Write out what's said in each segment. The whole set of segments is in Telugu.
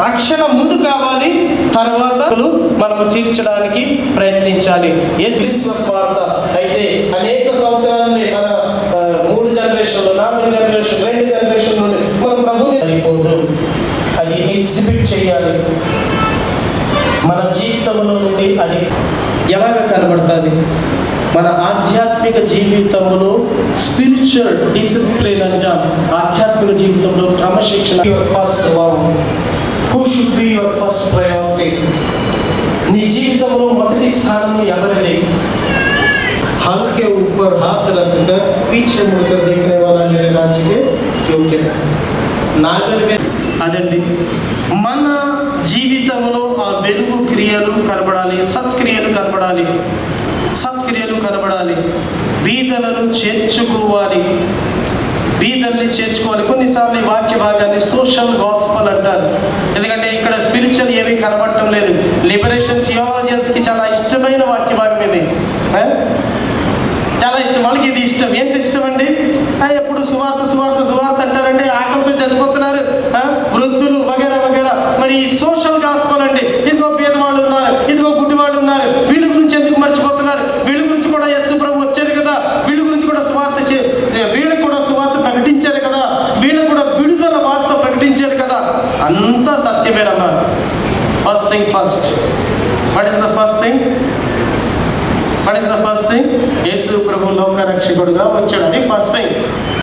అక్షర ముందు కావాలి తర్వాత మనము తీర్చడానికి ప్రయత్నించాలి. ఏ క్రిస్మస్ వార్త అయితే అనేక సంవత్సరాల నుండి మన మూడు జనరేషన్లు నాలుగు జనరేషన్ రెండు జనరేషన్ నుండి మన ప్రభుని అయిపోదు అది ఎగ్జిబిట్ చేయాలి. మన జీవితంలో నుండి అది ఎలాగ కనబడుతుంది? మన ఆధ్యాత్మిక జీవితంలో స్పిరిచువల్ డిసిప్లిన్ అంటాం. ఆధ్యాత్మిక జీవితంలో క్రమశిక్షణ. Your first love who should be your first priority నీ జీవితంలో మొదటి స్థానం ఎవరిది हल के ऊपर हाथ रखकर पीछे मुड़कर देखने वाला मेरे राज्य के योग्य है నాగరి మీద అదండి మన జీవితంలో ఆ వెలుగు క్రియలు కనబడాలి సత్క్రియలు కనబడాలి సత్క్రియలు కనబడాలి బీదలను చేర్చుకోవాలి బీదల్ని చేర్చుకోవాలి కొన్నిసార్లు ఈ వాక్య భాగాన్ని సోషల్ గాస్పల్ అంటారు ఎందుకంటే మరి ఈ సోషల్ గాస్పల్ అండి. ఇదిగో పేదవాళ్ళు ఉన్నారు ఇదిగో గుడ్డివాళ్ళు ఉన్నారు. వీళ్ళ గురించి ఎందుకు మర్చిపోతున్నారు? వీళ్ళ గురించి కూడా యస్సు ప్రభు వచ్చారు కదా. వీళ్ళ గురించి కూడా సువార్త చే వీళ్ళకి కూడా సువార్త ప్రకటించారు కదా. వీళ్ళకు కూడా విడుదల వార్త ప్రకటించారు కదా. అంతా సత్యమేనమ్మా. First thing first what is the first thing what is the first thing Yesu ప్రభు లోక రక్షకుడుగా వచ్చాడు అది ఫస్ట్ థింగ్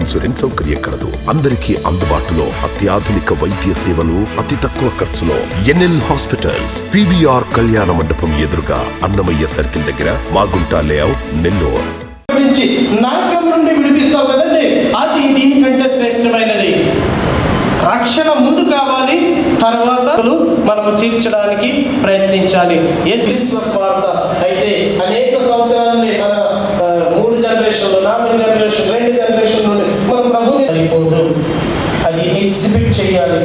ఇన్సూరెన్స్ సౌకర్యం కలదు. అందరికీ అందుబాటులో అత్యాధునిక వైద్య సేవలు అతి తక్కువ ఖర్చులో ఎన్ఎల్ హాస్పిటల్స్ పివిఆర్ కళ్యాణ మండపం ఎదురుగా అన్నమయ్య సర్కిల్ దగ్గర మాగుంట లేఅవుట్ నెల్లూరు. నరకం నుండి విడిపిస్తావు కదండి. అది దీనికంటే శ్రేష్టమైనది. రక్షణ ముందు కావాలి తర్వాత మనము తీర్చడానికి ప్రయత్నించాలి. ఏ క్రిస్మస్ వార్త అయితే అనేక సంవత్సరాలని మన మూడు జనరేషన్లు నాలుగు జనరేషన్ నుండి మన ప్రభుని అయిపోదు అది ఎగ్జిబిట్ చేయాలి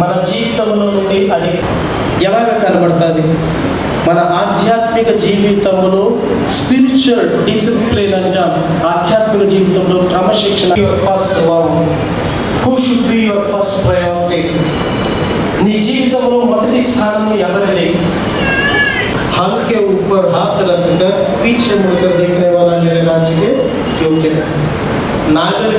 మన జీవితంలో నుండి అది ఎలాగ కనబడుతుంది మన ఆధ్యాత్మిక జీవితంలో స్పిరిచువల్ డిసిప్లిన్ అంటాం ఆధ్యాత్మిక జీవితంలో క్రమశిక్షణ your first love who should be your first priority నీ జీవితంలో మొదటి స్థానం ఎవరిది हल के ऊपर हाथ रखकर पीछे मुड़कर देखने वाला मेरे राज्य के योग्य है नागर में